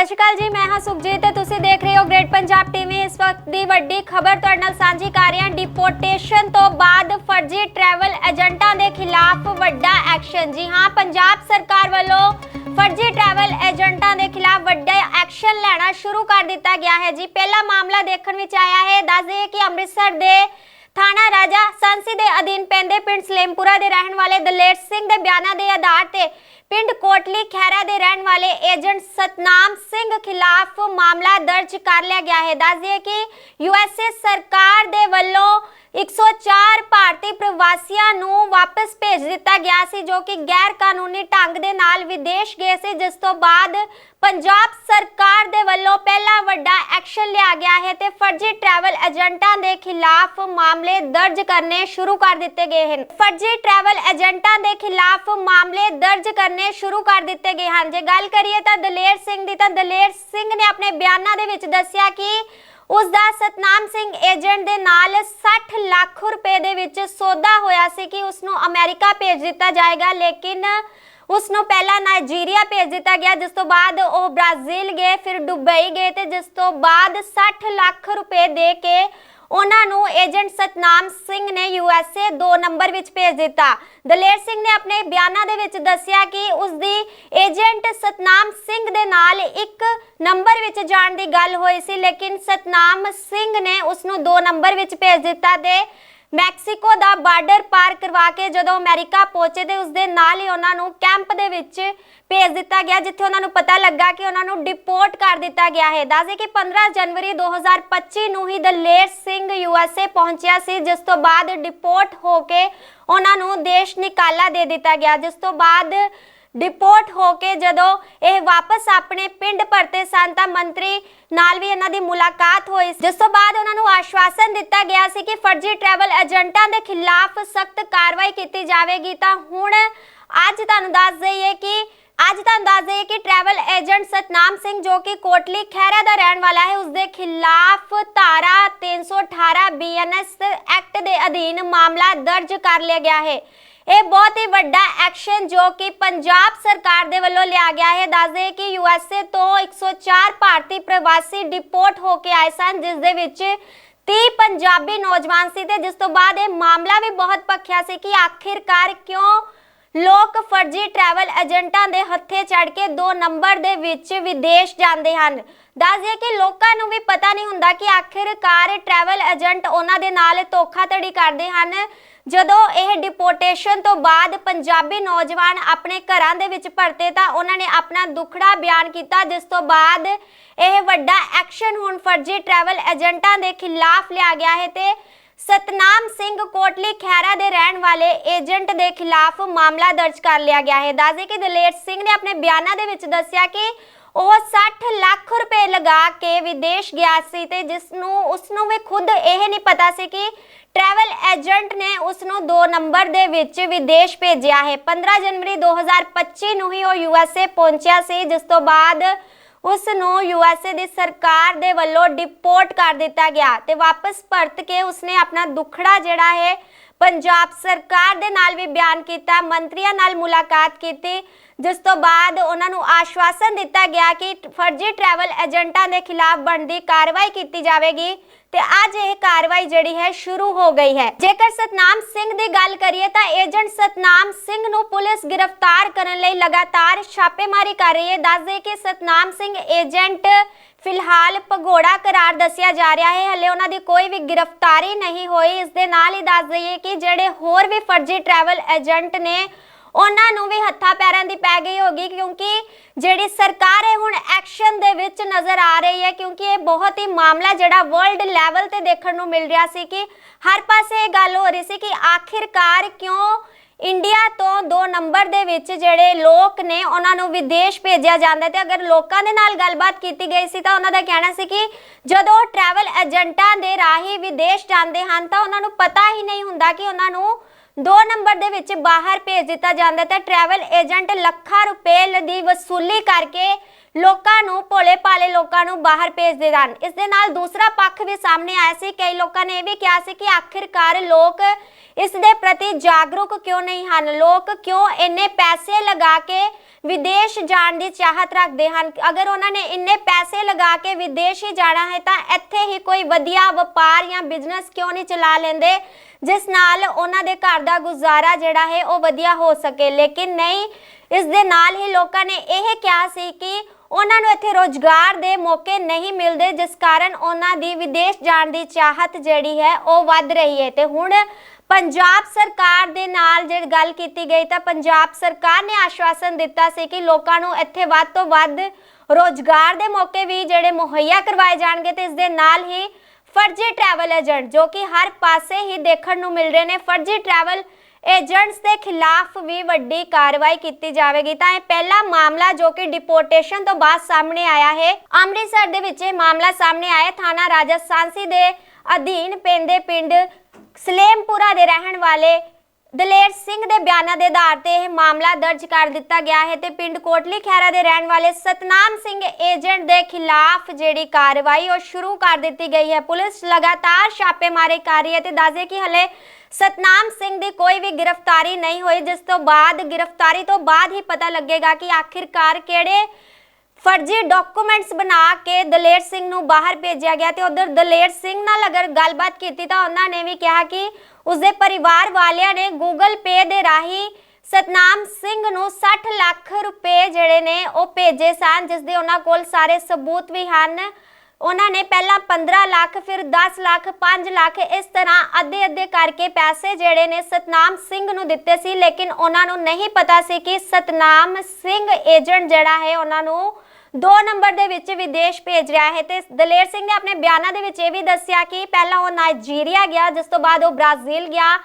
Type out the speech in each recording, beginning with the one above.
ਸਤਿ ਸ਼੍ਰੀ ਅਕਾਲ ਜੀ, ਮੈਂ ਹਾਂ ਸੁਖਜੀਤ। ਤੇ ਤੁਸੀਂ ਦੇਖ ਰਹੇ ਹੋ ਗ੍ਰੇਟ ਪੰਜਾਬ ਟੀਵੀ ਇਸ ਵਕਤ ਦੀ ਵੱਡੀ ਖਬਰ ਤੁਹਾਡੇ ਨਾਲ ਸਾਂਝੀ ਕਰ ਰਹੇ ਹਾਂ। ਡਿਪੋਰਟੇਸ਼ਨ ਤੋਂ ਬਾਅਦ ਫਰਜ਼ੀ ਟਰੈਵਲ ਏਜੰਟਾਂ ਦੇ ਖਿਲਾਫ ਵੱਡਾ ਐਕਸ਼ਨ ਜੀ ਹਾਂ, ਪੰਜਾਬ ਸਰਕਾਰ ਵੱਲੋਂ ਫਰਜ਼ੀ ਟਰੈਵਲ ਏਜੰਟਾਂ ਦੇ ਖਿਲਾਫ ਵੱਡਾ ਐਕਸ਼ਨ ਲੈਣਾ ਸ਼ੁਰੂ ਕਰ ਦਿੱਤਾ ਗਿਆ ਹੈ। ਜੀ, ਪਹਿਲਾ ਮਾਮਲਾ ਦੇਖਣ ਵਿੱਚ ਆਇਆ ਹੈ। ਦੱਸ ਦਈਏ ਕਿ ਅੰਮ੍ਰਿਤਸਰ ਦੇ ਥਾਣਾ ਰਾਜਾ ਸੰਸੀ ਦੇ ਅਧੀਨ ਪੈਂਦੇ ਪਿੰਡ ਸਲੇਮਪੁਰਾ ਦੇ ਰਹਿਣ ਵਾਲੇ ਦਲੇਰ ਸਿੰਘ ਦੇ ਬਿਆਨਾਂ ਦੇ ਆਧਾਰ ਤੇ ਪਿੰਡ ਕੋਟਲੀ ਖੈਰਾ ਦੇ ਰਹਿਣ ਵਾਲੇ ਏਜੰਟ ਸਤਨਾਮ ਸਿੰਘ ਖਿਲਾਫ ਮਾਮਲਾ ਦਰਜ ਕਰ ਲਿਆ ਗਿਆ ਹੈ। ਦੱਸ ਦਈਏ ਕਿ ਯੂਐਸਏ ਸਰਕਾਰ ਦੇ ਵੱਲੋਂ 104 ਭਾਰਤੀ ਪ੍ਰਵਾਸੀਆਂ ਨੂੰ ਵਾਪਸ ਭੇਜ ਦਿੱਤਾ ਗਿਆ ਸੀ, ਜੋ ਕਿ ਗੈਰ ਕਾਨੂੰਨੀ ਢੰਗ ਦੇ ਨਾਲ ਵਿਦੇਸ਼ ਗਏ ਸੀ, ਜਿਸ ਤੋਂ ਬਾਅਦ ਪੰਜਾਬ ਸਰਕਾਰ ਦੇ ਵੱਲੋਂ ਪਹਿਲਾ ਵੱਡਾ ਐਕਸ਼ਨ ਲਿਆ ਗਿਆ ਹੈ ਤੇ ਫਰਜ਼ੀ ਟਰੈਵਲ ਏਜੰਟਾਂ ਦੇ ਖਿਲਾਫ ਮਾਮਲੇ ਦਰਜ ਕਰਨੇ ਸ਼ੁਰੂ ਕਰ ਦਿੱਤੇ ਗਏ ਹਨ। ਫਰਜ਼ੀ ਟਰੈਵਲ ਏਜੰਟਾਂ ਦੇ ਖਿਲਾਫ ਮਾਮਲੇ ਦਰਜ ਕਰਨੇ ਸ਼ੁਰੂ ਕਰ ਦਿੱਤੇ ਗਏ ਹਨ। ਜੇ ਗੱਲ ਕਰੀਏ ਤਾਂ ਦਲੇਰ ਸਿੰਘ ਦੀ, ਤਾਂ ਦਲੇਰ ਸਿੰਘ ਨੇ ਆਪਣੇ ਬਿਆਨਾਂ ਦੇ ਵਿੱਚ ਦੱਸਿਆ ਕਿ ਉਸ ਦਾ ਸਤਨਾਮ ਸਿੰਘ ਏਜੰਟ ਦੇ ਨਾਲ 60 ਲੱਖ ਰੁਪਏ ਦੇ ਵਿੱਚ ਸੌਦਾ ਹੋਇਆ ਸੀ ਕਿ ਉਸ ਨੂੰ ਅਮਰੀਕਾ ਭੇਜ ਦਿੱਤਾ ਜਾਏਗਾ। ਲੇਕਿਨ ਉਸ ਨੂੰ ਪਹਿਲਾਂ ਨਾਈਜੀਰੀਆ ਭੇਜ ਦਿੱਤਾ ਗਿਆ, ਜਿਸ ਤੋਂ ਬਾਅਦ ਉਹ ਬ੍ਰਾਜ਼ੀਲ ਗਏ, ਫਿਰ ਦੁਬਈ ਗਏ ਤੇ ਜਿਸ ਤੋਂ ਬਾਅਦ 60 ਲੱਖ ਰੁਪਏ ਦੇ ਕੇ ਉਹਨਾਂ ਨੂੰ ਏਜੰਟ ਸਤਨਾਮ ਸਿੰਘ ਨੇ ਯੂਐਸਏ 2 ਨੰਬਰ ਵਿੱਚ ਭੇਜ ਦਿੱਤਾ। ਦਲੇਰ ਸਿੰਘ ਨੇ ਆਪਣੇ ਬਿਆਨਾਂ ਦੇ ਵਿੱਚ ਦੱਸਿਆ ਕਿ ਉਸ ਦੀ ਏਜੰਟ ਸਤਨਾਮ ਸਿੰਘ ਦੇ ਨਾਲ ਇੱਕ ਨੰਬਰ ਵਿੱਚ ਜਾਣ ਦੀ ਗੱਲ ਹੋਈ ਸੀ, ਲੇਕਿਨ ਸਤਨਾਮ ਸਿੰਘ ਨੇ ਉਸ ਨੂੰ 2 ਨੰਬਰ ਵਿੱਚ ਭੇਜ ਦਿੱਤਾ ਤੇ ਮੈਕਸੀਕੋ ਦਾ ਬਾਰਡਰ ਪਾਰ ਕਰਵਾ ਕੇ ਜਦੋਂ ਅਮਰੀਕਾ ਪਹੁੰਚੇ ਤੇ ਉਸ ਦੇ ਨਾਲ ਹੀ ਉਹਨਾਂ ਨੂੰ ਕੈਂਪ ਦੇ ਵਿੱਚ ਭੇਜ ਦਿੱਤਾ ਗਿਆ, ਜਿੱਥੇ ਉਹਨਾਂ ਨੂੰ ਪਤਾ ਲੱਗਾ ਕਿ ਉਹਨਾਂ ਨੂੰ ਡਿਪੋਰਟ ਕਰ ਦਿੱਤਾ ਗਿਆ ਹੈ। ਦੱਸਦੇ ਕਿ 15 ਜਨਵਰੀ 2025 ਨੂੰ ਹੀ ਦਲੇਰ ਸਿੰਘ ਯੂਐਸਏ ਪਹੁੰਚਿਆ ਸੀ, ਜਿਸ ਤੋਂ ਬਾਅਦ ਡਿਪੋਰਟ ਹੋ ਕੇ ਉਹਨਾਂ ਨੂੰ ਦੇਸ਼ ਨਿਕਾਲਾ ਦੇ ਦਿੱਤਾ ਗਿਆ, ਜਿਸ ਤੋਂ ਬਾਅਦ ਡਿਪੋਰਟ ਹੋ ਕੇ ਜਦੋਂ ਇਹ ਵਾਪਸ ਆਪਣੇ ਪਿੰਡ ਪਰਤੇ ਸਨ ਤਾਂ ਮੰਤਰੀ ਨਾਲ ਵੀ ਇਹਨਾਂ ਦੀ ਮੁਲਾਕਾਤ ਹੋਈ ਜਿਸ ਤੋਂ ਬਾਅਦ ਉਹਨਾਂ ਨੂੰ ਆਸ਼ਵਾਸਨ ਦਿੱਤਾ ਗਿਆ ਸੀ ਕਿ ਫਰਜ਼ੀ ਟਰੈਵਲ ਏਜੰਟਾਂ ਦੇ ਖਿਲਾਫ ਸਖਤ ਕਾਰਵਾਈ ਕੀਤੀ ਜਾਵੇਗੀ। ਤਾਂ ਹੁਣ ਅੱਜ ਤੁਹਾਨੂੰ ਦੱਸ ਦਈਏ ਕਿ ਅੱਜ ਤੁਹਾਨੂੰ ਦੱਸ ਦਈਏ ਕਿ ਟਰੈਵਲ ਏਜੰਟ ਸਤਨਾਮ ਸਿੰਘ ਜੋ ਕਿ ਕੋਟਲੀ ਖੈਰਾ ਦਾ ਰਹਿਣ ਵਾਲਾ ਹੈ ਉਸ ਦੇ ਖਿਲਾਫ ਧਾਰਾ 318 ਬੀਐਨਐਸ ਐਕਟ ਦੇ ਅਧੀਨ ਮਾਮਲਾ ਦਰਜ ਕਰ ਲਿਆ ਗਿਆ ਹੈ। ਇਹ ਬਹੁਤ ਹੀ ਵੱਡਾ ਐਕਸ਼ਨ ਜੋ ਕਿ ਪੰਜਾਬ ਸਰਕਾਰ ਦੇ ਵੱਲੋਂ ਲਿਆ ਗਿਆ ਹੈ। ਦੱਸਦੇ ਕਿ ਯੂਐਸਏ ਤੋਂ 104 ਭਾਰਤੀ ਪ੍ਰਵਾਸੀ ਡਿਪੋਰਟ ਹੋ ਕੇ ਆਏ ਸਨ, ਜਿਸ ਦੇ ਵਿੱਚ 30 ਪੰਜਾਬੀ ਨੌਜਵਾਨ ਸੀ ਤੇ ਜਿਸ ਤੋਂ ਬਾਅਦ ਇਹ ਮਾਮਲਾ ਵੀ ਬਹੁਤ ਪੱਖਿਆ ਸੀ ਕਿ ਆਖਿਰਕਾਰ ਕਿਉਂ ਲੋਕ ਫਰਜ਼ੀ ਟਰੈਵਲ ਏਜੰਟਾਂ ਦੇ ਹੱਥੇ ਚੜ ਕੇ 2 ਨੰਬਰ ਦੇ ਵਿੱਚ ਵਿਦੇਸ਼ ਜਾਂਦੇ ਹਨ। ਦੱਸਦੇ ਕਿ ਲੋਕਾਂ ਨੂੰ ਵੀ ਪਤਾ ਨਹੀਂ ਹੁੰਦਾ ਕਿ ਆਖਿਰਕਾਰ ਟਰੈਵਲ ਏਜੰਟ ਉਹਨਾਂ ਦੇ ਨਾਲ ਧੋਖਾਧੜੀ ਕਰਦੇ ਹਨ। ਜਦੋਂ ਇਹ ਡਿਪੋਰਟੇਸ਼ਨ ਤੋਂ ਬਾਅਦ ਪੰਜਾਬੀ ਨੌਜਵਾਨ ਆਪਣੇ ਘਰਾਂ ਦੇ ਵਿੱਚ ਪਰਤੇ ਤਾਂ ਉਹਨਾਂ ਨੇ ਆਪਣਾ ਦੁੱਖੜਾ ਬਿਆਨ ਕੀਤਾ, ਜਿਸ ਤੋਂ ਬਾਅਦ ਇਹ ਵੱਡਾ ਐਕਸ਼ਨ ਹੁਣ ਫਰਜ਼ੀ ਟਰੈਵਲ ਏਜੰਟਾਂ ਦੇ ਖਿਲਾਫ ਲਿਆ ਗਿਆ ਹੈ ਤੇ ਸਤਨਾਮ ਸਿੰਘ ਕੋਟਲੀ ਖੈਰਾ ਦੇ ਰਹਿਣ ਵਾਲੇ ਏਜੰਟ ਦੇ ਖਿਲਾਫ ਮਾਮਲਾ ਦਰਜ ਕਰ ਲਿਆ ਗਿਆ ਹੈ। ਦੱਸਦੇ ਕਿ ਦਲੇਰ ਸਿੰਘ ਨੇ ਆਪਣੇ ਬਿਆਨਾਂ ਦੇ ਵਿੱਚ ਦੱਸਿਆ ਕਿ ਉਹ 60 ਲੱਖ ਰੁਪਏ ਲਗਾ ਕੇ ਵਿਦੇਸ਼ ਗਿਆ ਸੀ ਤੇ ਜਿਸ ਨੂੰ ਉਸ ਨੂੰ ਵੀ ਖੁਦ ਇਹ ਨਹੀਂ ਪਤਾ ਸੀ ਕਿ ਟਰੈਵਲ ਏਜੰਟ ਨੇ ਉਸ ਨੂੰ 2 ਨੰਬਰ ਦੇ ਵਿੱਚ ਵਿਦੇਸ਼ ਭੇਜਿਆ ਹੈ। 15 ਜਨਵਰੀ 2025 ਨੂੰ ਹੀ ਉਹ ਯੂਐਸਏ ਪਹੁੰਚਿਆ ਸੀ, ਜਿਸ ਤੋਂ ਬਾਅਦ ਉਸ ਨੂੰ ਯੂਐਸਏ ਦੀ ਸਰਕਾਰ ਦੇ ਵੱਲੋਂ ਡਿਪੋਰਟ ਕਰ ਦਿੱਤਾ ਗਿਆ ਤੇ ਵਾਪਸ ਪਰਤ ਕੇ ਉਸਨੇ ਆਪਣਾ ਦੁੱਖੜਾ ਜਿਹੜਾ ਹੈ, ਪੰਜਾਬ ਸਰਕਾਰ ਦੇ ਨਾਲ ਵੀ ਬਿਆਨ ਕੀਤਾ, ਮੰਤਰੀਆਂ ਨਾਲ ਮੁਲਾਕਾਤ ਕੀਤੀ, ਜਿਸ ਤੋਂ ਬਾਅਦ ਉਹਨਾਂ ਨੂੰ ਆਸ਼ਵਾਸਨ ਦਿੱਤਾ ਗਿਆ ਕਿ ਫਰਜ਼ੀ ਟਰੈਵਲ ਏਜੰਟਾਂ ਦੇ ਖਿਲਾਫ ਬਣਦੀ ਕਾਰਵਾਈ ਕੀਤੀ ਜਾਵੇਗੀ। ਤੇ ਅੱਜ ਇਹ ਕਾਰਵਾਈ ਜਿਹੜੀ ਹੈ ਸ਼ੁਰੂ ਹੋ ਗਈ ਹੈ। ਜੇਕਰ ਸਤਨਾਮ ਸਿੰਘ ਦੀ ਗੱਲ ਕਰੀਏ ਤਾਂ ਏਜੰਟ ਸਤਨਾਮ ਸਿੰਘ ਨੂੰ ਪੁਲਿਸ ਗ੍ਰਿਫਤਾਰ ਕਰਨ ਲਈ ਲਗਾਤਾਰ ਛਾਪੇਮਾਰੀ ਕਰ ਰਹੀ ਹੈ। ਦੱਸਦੇ ਕਿ ਸਤਨਾਮ ਸਿੰਘ ਏਜੰਟ ਫਿਲਹਾਲ ਭਗੋੜਾ ਕਰਾਰ ਦੱਸਿਆ ਜਾ ਰਿਹਾ ਹੈ। ਹਲੇ ਉਹਨਾਂ ਦੀ ਕੋਈ ਵੀ ਗ੍ਰਿਫਤਾਰੀ ਨਹੀਂ ਹੋਈ। ਇਸ ਦੇ ਨਾਲ ਹੀ ਦੱਸ ਦਈਏ ਕਿ ਜਿਹੜੇ ਹੋਰ ਵੀ ਫਰਜ਼ੀ ਟਰੈਵਲ ਏਜੰਟ ਨੇ ਉਹਨਾਂ ਨੂੰ ਵੀ ਹੱਥਾਂ ਪੈਰਾਂ ਦੀ ਪੈ ਗਈ ਹੋਗੀ, ਕਿਉਂਕਿ ਜਿਹੜੀ ਸਰਕਾਰ ਹੈ ਹੁਣ ਐਕਸ਼ਨ ਦੇ ਵਿੱਚ ਨਜ਼ਰ ਆ ਰਹੀ ਹੈ, ਕਿਉਂਕਿ ਇਹ ਬਹੁਤ ਹੀ ਮਾਮਲਾ ਜਿਹੜਾ ਵਰਲਡ ਲੈਵਲ ਤੇ ਦੇਖਣ ਨੂੰ ਮਿਲ ਰਿਹਾ ਸੀ ਕਿ ਹਰ ਪਾਸੇ ਇਹ ਗੱਲ ਹੋ ਰਹੀ ਸੀ ਕਿ ਆਖਿਰਕਾਰ ਕਿਉਂ ਇੰਡੀਆ ਤੋਂ ਦੋ ਨੰਬਰ ਦੇ ਵਿੱਚ ਜਿਹੜੇ ਲੋਕ ਨੇ, ਉਹਨਾਂ ਨੂੰ ਵਿਦੇਸ਼ ਭੇਜਿਆ ਜਾਂਦਾ ਤੇ ਅਗਰ ਲੋਕਾਂ ਦੇ ਨਾਲ ਗੱਲਬਾਤ ਕੀਤੀ ਗਈ ਸੀ ਤਾਂ ਉਹਨਾਂ ਦਾ ਕਹਿਣਾ ਸੀ ਕਿ ਜਦੋਂ ਟਰੈਵਲ ਏਜੰਟਾਂ ਦੇ ਰਾਹੀਂ ਵਿਦੇਸ਼ ਜਾਂਦੇ ਹਨ ਤਾਂ ਉਹਨਾਂ ਨੂੰ ਪਤਾ ਹੀ ਨਹੀਂ ਹੁੰਦਾ ਕਿ ਉਹਨਾਂ ਨੂੰ 2 ਨੰਬਰ ਦੇ ਵਿੱਚ ਬਾਹਰ ਭੇਜ ਦਿੱਤਾ ਜਾਂਦਾ ਤੇ ਟਰੈਵਲ ਏਜੰਟ ਲੱਖਾਂ ਰੁਪਏ ਦੀ ਵਸੂਲੀ ਕਰਕੇ ਲੋਕਾਂ ਨੂੰ, ਭੋਲੇ ਭਾਲੇ ਲੋਕਾਂ ਨੂੰ ਬਾਹਰ ਭੇਜਦੇ ਹਨ ਇਸ ਦੇ ਨਾਲ ਦੂਸਰਾ ਪੱਖ ਵੀ ਸਾਹਮਣੇ ਆਇਆ ਸੀ। ਕਈ ਲੋਕਾਂ ਨੇ ਇਹ ਵੀ ਕਿਹਾ ਸੀ ਕਿ ਆਖਿਰਕਾਰ ਲੋਕ ਇਸ ਦੇ ਪ੍ਰਤੀ ਜਾਗਰੂਕ ਕਿਉਂ ਨਹੀਂ ਹਨ? ਲੋਕ ਕਿਉਂ ਇੰਨੇ ਪੈਸੇ ਲਗਾ ਕੇ ਵਿਦੇਸ਼ ਜਾਣ ਦੀ ਚਾਹਤ ਰੱਖਦੇ ਹਨ। ਅਗਰ ਉਹਨਾਂ ਨੇ ਇੰਨੇ ਪੈਸੇ ਲਗਾ ਕੇ ਵਿਦੇਸ਼ ਹੀ ਜਾਣਾ ਹੈ ਤਾਂ ਇੱਥੇ ਹੀ ਕੋਈ ਵਧੀਆ ਵਪਾਰ ਜਾਂ ਬਿਜ਼ਨਸ ਕਿਉਂ ਨਹੀਂ ਚਲਾ ਲੈਂਦੇ? ਜਿਸ ਨਾਲ ਉਹਨਾਂ ਦੇ ਘਰ ਦਾ ਗੁਜ਼ਾਰਾ ਜਿਹੜਾ ਹੈ ਉਹ ਵਧੀਆ ਹੋ ਸਕੇ। ਲੇਕਿਨ ਨਹੀਂ, ਇਸ ਦੇ ਨਾਲ ਹੀ ਲੋਕਾਂ ਨੇ ਇਹ ਕਿਹਾ ਸੀ ਕਿ ਉਹਨਾਂ ਨੂੰ ਇੱਥੇ ਰੋਜ਼ਗਾਰ ਦੇ ਮੌਕੇ ਨਹੀਂ ਮਿਲਦੇ, ਜਿਸ ਕਾਰਨ ਉਹਨਾਂ ਦੀ ਵਿਦੇਸ਼ ਜਾਣ ਦੀ ਚਾਹਤ ਜਿਹੜੀ ਹੈ ਉਹ ਵੱਧ ਰਹੀ ਹੈ। ਤੇ ਹੁਣ ਪੰਜਾਬ ਸਰਕਾਰ ਦੇ ਨਾਲ ਜੇ ਗੱਲ ਕੀਤੀ ਗਈ ਤਾਂ ਪੰਜਾਬ ਸਰਕਾਰ ਨੇ ਆਸ਼ਵਾਸਨ ਦਿੱਤਾ ਸੀ ਕਿ ਲੋਕਾਂ ਨੂੰ ਇੱਥੇ ਵੱਧ ਤੋਂ ਵੱਧ ਰੋਜ਼ਗਾਰ ਦੇ ਮੌਕੇ ਵੀ ਜਿਹੜੇ ਮੁਹੱਈਆ ਕਰਵਾਏ ਜਾਣਗੇ ਤੇ ਇਸ ਦੇ ਨਾਲ ਹੀ ਫਰਜ਼ੀ ਟਰੈਵਲ ਏਜੰਟ ਜੋ ਕਿ ਹਰ ਪਾਸੇ ਹੀ ਦੇਖਣ ਨੂੰ ਮਿਲ ਰਹੇ ਨੇ, ਫਰਜ਼ੀ ਟਰੈਵਲ ਏਜੰਟਸ ਦੇ ਖਿਲਾਫ ਵੀ ਵੱਡੀ ਕਾਰਵਾਈ ਕੀਤੀ ਜਾਵੇਗੀ। ਤਾਂ ਇਹ ਪਹਿਲਾ ਮਾਮਲਾ ਜੋ ਕਿ ਡਿਪੋਰਟੇਸ਼ਨ ਤੋਂ ਬਾਅਦ ਸਾਹਮਣੇ ਆਇਆ ਹੈ। ਅੰਮ੍ਰਿਤਸਰ ਦੇ ਵਿੱਚ ਇਹ ਮਾਮਲਾ ਸਾਹਮਣੇ ਆਇਆ ਥਾਣਾ ਰਾਜਾ ਸਾਂਸੀ ਦੇ ਅਧੀਨ ਪੈਂਦੇ ਪਿੰਡ ਸਲੇਮਪੁਰਾ ਦੇ ਰਹਿਣ ਵਾਲੇ ਦਲੇਰ ਸਿੰਘ ਦੇ ਬਿਆਨਾਂ ਦੇ ਆਧਾਰ ਤੇ ਇਹ ਮਾਮਲਾ ਦਰਜ ਕਰ ਦਿੱਤਾ ਗਿਆ ਹੈ ਤੇ ਪਿੰਡ ਕੋਟਲੀ ਖੈਰਾ ਦੇ ਰਹਿਣ ਵਾਲੇ ਸਤਨਾਮ ਸਿੰਘ ਏਜੰਟ ਦੇ ਖਿਲਾਫ ਜਿਹੜੀ ਕਾਰਵਾਈ ਉਹ ਸ਼ੁਰੂ ਕਰ ਦਿੱਤੀ ਗਈ ਹੈ। ਪੁਲਿਸ ਲਗਾਤਾਰ ਛਾਪੇਮਾਰੀ ਕਰ ਰਹੀ ਹੈ ਤੇ ਦੱਸਦੇ ਕਿ ਹਲੇ ਸਤਨਾਮ ਸਿੰਘ ਦੀ ਕੋਈ ਵੀ ਗ੍ਰਿਫਤਾਰੀ ਨਹੀਂ ਹੋਈ। ਜਿਸ ਤੋਂ ਬਾਅਦ, ਗ੍ਰਿਫਤਾਰੀ ਤੋਂ ਬਾਅਦ ਹੀ ਪਤਾ ਲੱਗੇਗਾ ਕਿ ਆਖਿਰਕਾਰ ਕਿਹੜੇ ਫਰਜ਼ੀ ਡਾਕੂਮੈਂਟਸ ਬਣਾ ਕੇ ਦਲੇਰ ਸਿੰਘ ਨੂੰ ਬਾਹਰ ਭੇਜਿਆ ਗਿਆ ਤੇ ਉਧਰ ਦਲੇਰ ਸਿੰਘ ਨਾਲ ਅਗਰ ਗੱਲਬਾਤ ਕੀਤੀ ਤਾਂ ਉਹਨਾਂ ਨੇ ਵੀ ਕਿਹਾ ਕਿ ਉਸਦੇ ਪਰਿਵਾਰ ਵਾਲਿਆਂ ਨੇ ਗੂਗਲ ਪੇ ਦੇ ਰਾਹੀਂ ਸਤਨਾਮ ਸਿੰਘ ਨੂੰ 60 ਲੱਖ ਰੁਪਏ ਜਿਹੜੇ ਨੇ ਉਹ ਭੇਜੇ ਸਨ, ਜਿਸ ਦੇ ਉਹਨਾਂ ਕੋਲ ਸਾਰੇ ਸਬੂਤ ਵੀ ਹਨ। ਉਹਨਾਂ ਨੇ ਪਹਿਲਾਂ 15 ਲੱਖ, ਫਿਰ 10 ਲੱਖ 5 ਲੱਖ, ਇਸ ਤਰ੍ਹਾਂ ਅੱਧੇ ਅੱਧੇ ਕਰਕੇ ਪੈਸੇ ਜਿਹੜੇ ਨੇ ਸਤਨਾਮ ਸਿੰਘ ਨੂੰ ਦਿੱਤੇ ਸੀ। ਲੇਕਿਨ ਉਹਨਾਂ ਨੂੰ ਨਹੀਂ ਪਤਾ ਸੀ ਕਿ ਸਤਨਾਮ ਸਿੰਘ ਏਜੰਟ ਜਿਹੜਾ ਹੈ, ਉਹਨਾਂ ਨੂੰ ਦੋ ਨੰਬਰ ਦੇ ਵਿੱਚ ਵਿਦੇਸ਼ ਭੇਜ ਰਿਹਾ ਹੈ ਤੇ ਦਲੇਰ ਸਿੰਘ ਨੇ ਆਪਣੇ ਬਿਆਨਾਂ ਦੇ ਵਿੱਚ ਇਹ ਵੀ ਦੱਸਿਆ ਕਿ ਪਹਿਲਾਂ ਉਹ ਨਾਈਜੀਰੀਆ ਗਿਆ, ਜਿਸ ਤੋਂ ਬਾਅਦ ਉਹ ਬ੍ਰਾਜ਼ੀਲ ਗਿਆ,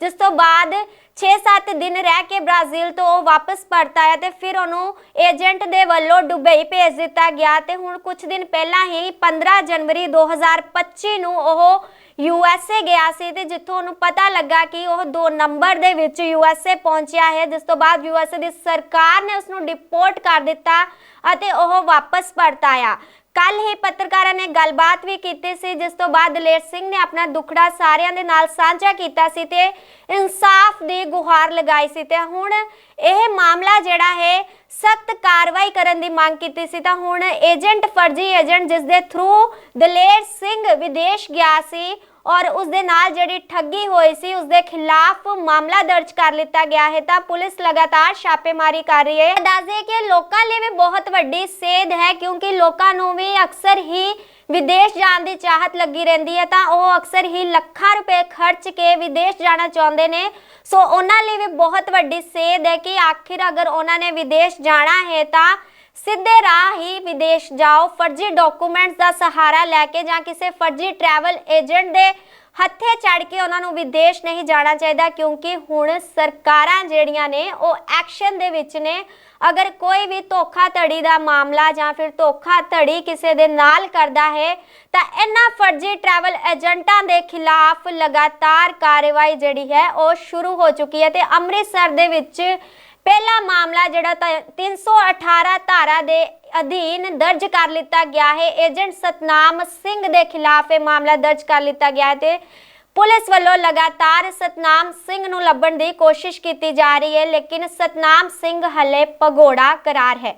ਜਿਸ ਤੋਂ ਬਾਅਦ 6-7 ਦਿਨ ਰਹਿ ਕੇ ਬ੍ਰਾਜ਼ੀਲ ਤੋਂ ਉਹ ਵਾਪਸ ਪਰਤ ਆਇਆ ਤੇ ਫਿਰ ਉਹਨੂੰ ਏਜੰਟ ਦੇ ਵੱਲੋਂ ਦੁਬਈ ਭੇਜ ਦਿੱਤਾ ਗਿਆ ਤੇ ਹੁਣ ਕੁਝ ਦਿਨ ਪਹਿਲਾਂ ਹੀ 15 ਜਨਵਰੀ 2025 ਨੂੰ ਉਹ ਯੂਐਸਏ ਗਿਆ ਸੀ ਤੇ ਜਿੱਥੋਂ ਉਹਨੂੰ ਪਤਾ ਲੱਗਾ ਕਿ ਉਹ ਦੋ ਨੰਬਰ ਦੇ ਵਿੱਚ ਯੂਐਸਏ ਪਹੁੰਚਿਆ ਹੈ, ਜਿਸ ਤੋਂ ਬਾਅਦ ਯੂਐਸਏ ਦੀ ਸਰਕਾਰ ਨੇ ਉਸ ਨੂੰ ਡਿਪੋਰਟ ਕਰ ਦਿੱਤਾ ਅਤੇ ਉਹ ਵਾਪਸ ਪਰਤ ਆਇਆ ਕੱਲ ਹੀ ਪੱਤਰਕਾਰਾਂ ਨੇ ਗੱਲਬਾਤ ਵੀ ਕੀਤੀ ਸੀ, ਜਿਸ ਤੋਂ ਬਾਅਦ ਦਲੇਰ ਸਿੰਘ ਨੇ ਆਪਣਾ ਦੁਖੜਾ ਸਾਰਿਆਂ ਦੇ ਨਾਲ ਸਾਂਝਾ ਕੀਤਾ ਸੀ ਤੇ ਇਨਸਾਫ ਦੀ ਗੁਹਾਰ ਲਗਾਈ ਸੀ। ਤੇ ਹੁਣ ਇਹ ਮਾਮਲਾ ਜਿਹੜਾ ਹੈ, ਸਖਤ ਕਾਰਵਾਈ ਕਰਨ ਦੀ ਮੰਗ ਕੀਤੀ ਸੀ। ਤਾਂ ਹੁਣ ਏਜੰਟ, ਫਰਜ਼ੀ ਏਜੰਟ ਜਿਸ ਦੇ ਥਰੂ ਦਲੇਰ ਸਿੰਘ ਵਿਦੇਸ਼ ਗਿਆ ਸੀ ਔਰ ਉਸ ਦੇ ਨਾਲ ਜਿਹੜੀ ਠੱਗੀ ਹੋਈ ਸੀ ਉਸ ਦੇ ਖਿਲਾਫ ਮਾਮਲਾ ਦਰਜ ਕਰ ਲਿੱਤਾ ਗਿਆ ਹੈ। ਤਾਂ ਪੁਲਿਸ ਲਗਾਤਾਰ ਛਾਪੇਮਾਰੀ ਕਰ ਰਹੀ ਹੈ। ਦੱਸਦੇ ਕਿ ਲੋਕਾਂ ਲਈ ਵੀ ਬਹੁਤ ਵੱਡੀ ਸੇਧ ਹੈ, ਕਿਉਂਕਿ ਲੋਕਾਂ ਨੂੰ ਵੀ ਅਕਸਰ ਹੀ ਵਿਦੇਸ਼ ਜਾਣ ਦੀ ਚਾਹਤ ਲੱਗੀ ਰਹਿੰਦੀ ਹੈ। ਤਾਂ ਉਹ ਅਕਸਰ ਹੀ ਲੱਖਾਂ ਰੁਪਏ ਖਰਚ ਕੇ ਵਿਦੇਸ਼ ਜਾਣਾ ਚਾਹੁੰਦੇ ਨੇ। ਸੋ ਉਹਨਾਂ ਲਈ ਵੀ ਬਹੁਤ ਵੱਡੀ ਸੇਧ ਹੈ ਕਿ ਆਖਿਰ ਅਗਰ ਉਹਨਾਂ ਨੇ ਵਿਦੇਸ਼ ਜਾਣਾ ਹੈ ਤਾਂ ਸਿੱਧੇ ਰਾਹ ਹੀ ਵਿਦੇਸ਼ ਜਾਓ, ਫਰਜ਼ੀ ਡਾਕੂਮੈਂਟਸ ਦਾ ਸਹਾਰਾ ਲੈ ਕੇ ਜਾਂ ਕਿਸੇ ਫਰਜ਼ੀ ਟਰੈਵਲ ਏਜੰਟ ਦੇ ਹੱਥੇ ਚੜ ਕੇ ਉਹਨਾਂ ਨੂੰ ਵਿਦੇਸ਼ ਨਹੀਂ ਜਾਣਾ ਚਾਹੀਦਾ, ਕਿਉਂਕਿ ਹੁਣ ਸਰਕਾਰਾਂ ਜਿਹੜੀਆਂ ਨੇ, ਉਹ ਐਕਸ਼ਨ ਦੇ ਵਿੱਚ ਨੇ। ਅਗਰ ਕੋਈ ਵੀ ਧੋਖਾਧੜੀ ਦਾ ਮਾਮਲਾ ਜਾਂ ਫਿਰ ਧੋਖਾਧੜੀ ਕਿਸੇ ਦੇ ਨਾਲ ਕਰਦਾ ਹੈ, ਤਾਂ ਇਹਨਾਂ ਫਰਜ਼ੀ ਟਰੈਵਲ ਏਜੰਟਾਂ ਦੇ ਖਿਲਾਫ ਲਗਾਤਾਰ ਕਾਰਵਾਈ ਜਿਹੜੀ ਹੈ, ਉਹ ਸ਼ੁਰੂ ਹੋ ਚੁੱਕੀ ਹੈ ਤੇ ਅੰਮ੍ਰਿਤਸਰ ਦੇ ਵਿੱਚ ਪਹਿਲਾ ਮਾਮਲਾ ਜਿਹੜਾ ਤਾਂ 318 ਧਾਰਾ ਦੇ ਅਧੀਨ ਦਰਜ ਕਰ ਲਿੱਤਾ ਗਿਆ ਹੈ। ਏਜੰਟ ਸਤਨਾਮ ਸਿੰਘ ਦੇ ਖਿਲਾਫ ਇਹ ਮਾਮਲਾ ਦਰਜ ਕਰ ਲਿੱਤਾ ਗਿਆ ਹੈ ਤੇ ਪੁਲਿਸ ਵੱਲੋਂ ਲਗਾਤਾਰ ਸਤਨਾਮ ਸਿੰਘ ਨੂੰ ਲੱਭਣ ਦੀ ਕੋਸ਼ਿਸ਼ ਕੀਤੀ ਜਾ ਰਹੀ ਹੈ, ਲੇਕਿਨ ਸਤਨਾਮ ਸਿੰਘ ਹਲੇ ਭਗੌੜਾ ਕਰਾਰ ਹੈ।